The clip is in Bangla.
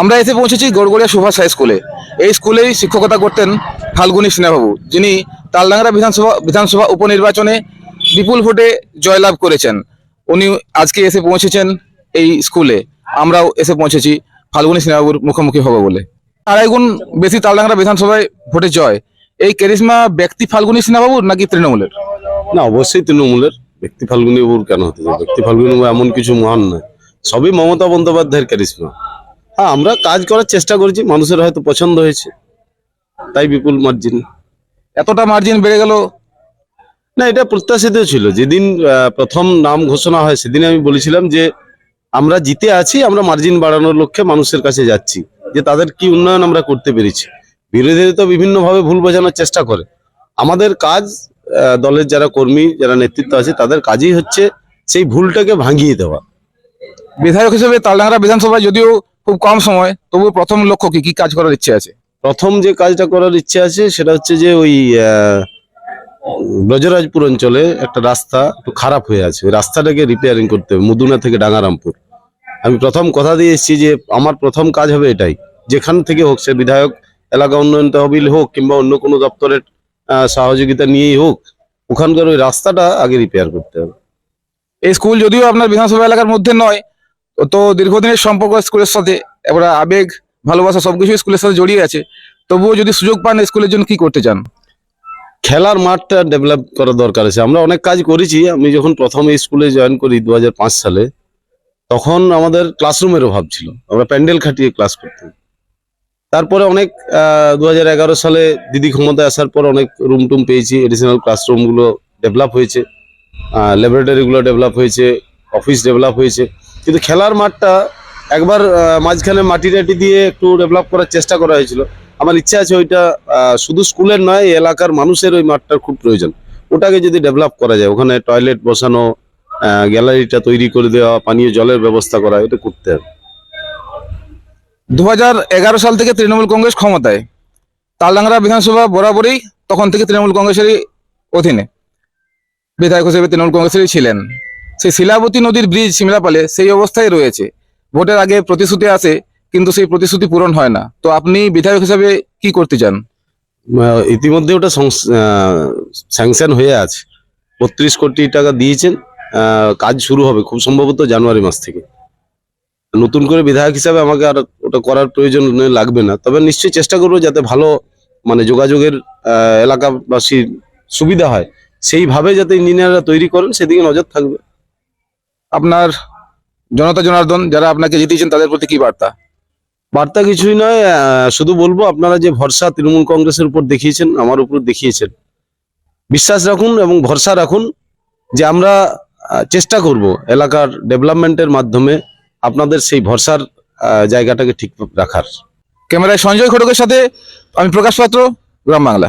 আমরা এসে পৌঁছেছি গড়গড়িয়া সুভাষ হাই স্কুলে। এই স্কুলেই শিক্ষকতা করতেন ফাল্গুনী সিনহাবাবু যিনি তালডাংরা বিধানসভা বিধানসভা উপনির্বাচনে বিপুল ভোটে জয়লাভ করেছেন। উনি আজকে এসে পৌঁছেছেন এই স্কুলে। আমরাও এসে পৌঁছেছি ফাল্গুনী সিনহাবাবুর মুখোমুখি হব বলে। আড়াই গুণ বেশি তালডাংরা বিধানসভায় ভোটে জয়। এই ক্যারিশমা ব্যক্তি ফাল্গুনী সিনহাবাবুর নাকি তৃণমূলের? না, অবশ্যই তৃণমূলের। ব্যক্তি ফাল্গুনী বাবুর কেন হতে ব্যক্তি ফাল্গুনী এমন কিছু মহান নয়। সবই মমতা বন্দ্যোপাধ্যায়ের ক্যারিশমা। হ্যাঁ আমরা কাজ করার চেষ্টা করেছি মানুষের হয়তো পছন্দ হয়েছে। তাই বিপুল মার্জিন এতটা মার্জিন বেড়ে গেল? না এটা প্রত্যাশিত ছিল। যেদিন প্রথম নাম ঘোষণা হয় সেদিন আমি বলেছিলাম যে আমরা জিতে আছি আমরা মার্জিন বাড়ানোর লক্ষ্যে মানুষের কাছে যাচ্ছি যে তাদের কি উন্নয়ন আমরা করতে পেরেছি। বিরোধীরা তো বিভিন্নভাবে ভুল বোঝানোর চেষ্টা করে। আমাদের কাজ দলের যারা কর্মী যারা নেতৃত্ব আছে তাদের কাজই হচ্ছে সেই ভুলটাকে ভাঙিয়ে দেওয়া। বিধায়ক হিসেবে তালডাংরা বিধানসভায় যদিও খুব কম সময় তবু প্রথম লক্ষ্য কি? কি কাজ করার ইচ্ছে আছে? প্রথম যে কাজটা করার ইচ্ছে আছে সেটা হচ্ছে যে ওই ব্রজরাজপুর অঞ্চলে একটা রাস্তা একটু খারাপ হয়ে আছে। ওই রাস্তাটাকে রিপেয়ারিং করতে হবে মুদুনা থেকে ডাঙ্গারামপুর। আমি প্রথম কথা দিয়ে এসেছি যে আমার প্রথম কাজ হবে এটাই। যেখান থেকে হোক সে বিধায়ক এলাকা উন্নয়ন তহবিল হোক কিংবা অন্য কোনো দপ্তরের সহযোগিতা নিয়েই হোক ওখানকার ওই রাস্তাটা আগে রিপেয়ার করতে হবে। এই স্কুল যদিও আপনার বিধানসভা এলাকার মধ্যে নয় তো- দীর্ঘদিনের সম্পর্ক স্কুলের সাথে, এবার আবেগ, ভালোবাসা সবকিছু স্কুলের সাথে জড়িয়ে আছে। তবুও যদি সুযোগ পান স্কুলের জন্য কি করতে চান? খেলার মাঠটা ডেভেলপ করা দরকার আছে। আমরা অনেক কাজ করেছি। আমি যখন প্রথম স্কুলে জয়েন করি দু হাজার পাঁচ সালে, তখন আমাদের ক্লাসরুমের অভাব ছিল। আমরা প্যান্ডেল খাটিয়ে ক্লাস করতাম। তারপরে অনেক দু হাজার এগারো সালে দিদি ক্ষমতায় আসার পর অনেক রুম টুম পেয়েছি। এডিশনাল ক্লাসরুমগুলো ডেভেলপ হয়েছে। ল্যাবরেটরিগুলো ডেভেলপ হয়েছে। অফিস ডেভেলপ হয়েছে। কিন্তু খেলার মাঠটা একবার মাঝখানে মাটি টাটি দিয়ে একটু ডেভেলপ করার চেষ্টা করা হয়েছিল। আমার ইচ্ছা আছে ওইটা শুধু স্কুলের নয় এলাকার মানুষের ওই মাঠটার খুব প্রয়োজন। ওটাকে যদি ডেভেলপ করা যায়, ওখানে টয়লেট বসানো গ্যালারিটা তৈরি করে দেওয়া, পানীয় জলের ব্যবস্থা করা এটা করতে হবে। দু হাজার এগারো সাল থেকে তৃণমূল কংগ্রেস ক্ষমতায়। তালডাংরা বিধানসভা বরাবরই তখন থেকে তৃণমূল কংগ্রেসেরই অধীনে। বিধায়ক হিসেবে তৃণমূল কংগ্রেসেরই ছিলেন। সেই শিলাবতী নদীর ব্রিজ সিমলাপালে সেই অবস্থায় রয়েছে। ভোটের আগে প্রতিশ্রুতি আসে কিন্তু সেই প্রতিশ্রুতি পূরণ হয় না। তো আপনি বিধায়ক হিসাবে কি করতে চান? ইতিমধ্যে ওটা স্যাংশন হয়ে আছে। বত্রিশ কোটি টাকা দিয়েছেন। কাজ শুরু হবে খুব সম্ভবত জানুয়ারি মাস থেকে। নতুন করে বিধায়ক হিসাবে আমাকে আর ওটা করার প্রয়োজন লাগবে না। তবে নিশ্চয়ই চেষ্টা করব যাতে ভালো মানে যোগাযোগের এলাকাবাসীর সুবিধা হয়। সেইভাবে যাতে ইঞ্জিনিয়াররা তৈরি করেন, সেদিকে নজর থাকবে। আপনার জনতা জনার্দন যারা আপনাকে জিতিয়েছেন তাদের প্রতি কি বার্তা? বার্তা কিছুই নয় শুধু বলব আপনারা যে ভরসা তৃণমূল কংগ্রেসের উপর দেখিয়েছেন আমার উপর দেখিয়েছেন। বিশ্বাস রাখুন এবং ভরসা রাখুন যে আমরা চেষ্টা করব এলাকার ডেভেলপমেন্টের মাধ্যমে আপনাদের সেই ভরসার জায়গাটাকে ঠিক রাখার। ক্যামেরায় সঞ্জয় ঘটকের সাথে আমি প্রকাশ পাত্র গ্রাম বাংলা।